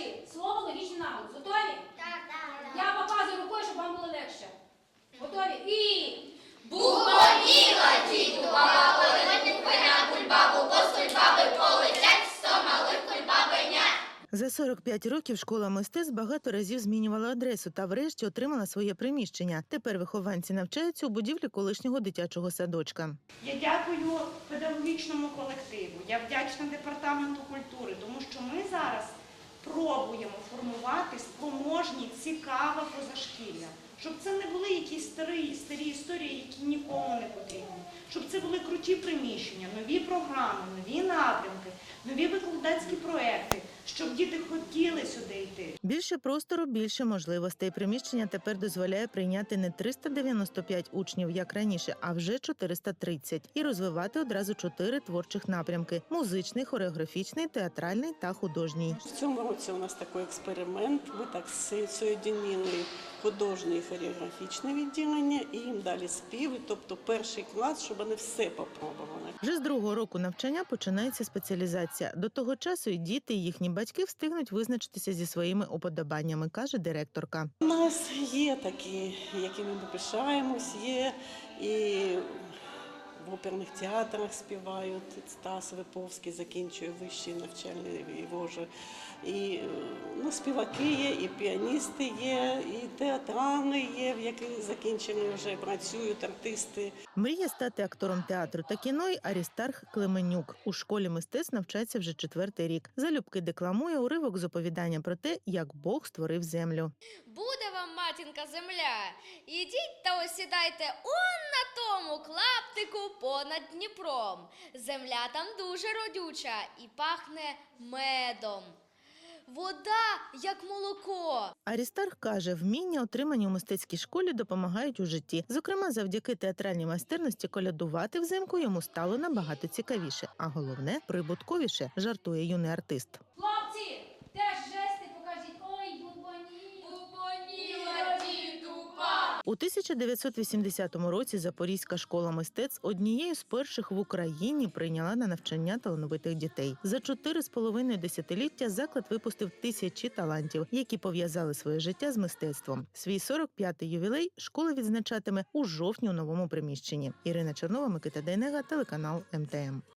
Перший слово логічний наголос. Готові? Так, так. Я показую рукою, щоб вам було легше. Готові? І Бубоніла діду, баба полетить коня, кульбабу, бо з кульбаби полетять сто малих кульбабенят. За 45 років школа мистецтв багато разів змінювала адресу та врешті отримала своє приміщення. Тепер вихованці навчаються у будівлі колишнього дитячого садочка. Я дякую педагогічному колективу, я вдячна департаменту культури, тому що ми зараз пробуємо формувати спроможні, цікаве позашкілля. Щоб це не були якісь старі, старі історії, які нікому не потрібні. Щоб це були круті приміщення, нові програми, нові напрямки, нові викладацькі проекти, щоб діти хотіли сюди йти. Більше простору, більше можливостей. Приміщення тепер дозволяє прийняти не 395 учнів, як раніше, а вже 430, і розвивати одразу чотири творчих напрямки: музичний, хореографічний, театральний та художній. В цьому році у нас такий експеримент. Ми так соєдинили художнє і хореографічне відділення і їм дали співи, тобто перший клас, щоб вони все попробували. Вже з другого року навчання починається спеціалізація. До того часу і діти, і їхні батьки встигнуть визначитися зі своїми уподобаннями, каже директорка. У нас є такі, якими ми пишаємось, є і в оперних театрах співають. Стас Виповський закінчує вищий навчальний його вже. І ну, співаки є, і піаністи є, і театрали є, в яких закінчені вже працюють артисти. Мріє стати актором театру та кіно й Арістарх Клеменюк. У школі мистецтв навчається вже четвертий рік. Залюбки декламує уривок з оповідання про те, як Бог створив землю. Буде вам матінка земля. Ідіть та осідайте он тому клаптику понад Дніпром. Земля там дуже родюча і пахне медом. Вода, як молоко. Арістарх каже, вміння, отримані у мистецькій школі, допомагають у житті. Зокрема, завдяки театральній майстерності колядувати взимку йому стало набагато цікавіше, а головне прибутковіше, жартує юний артист. У 1980 році Запорізька школа мистецтв однією з перших в Україні прийняла на навчання талановитих дітей. За чотири з половиною десятиліття заклад випустив тисячі талантів, які пов'язали своє життя з мистецтвом. Свій 45-й ювілей школа відзначатиме у жовтні у новому приміщенні. Ірина Чернова, Микита Дейнега, телеканал МТМ.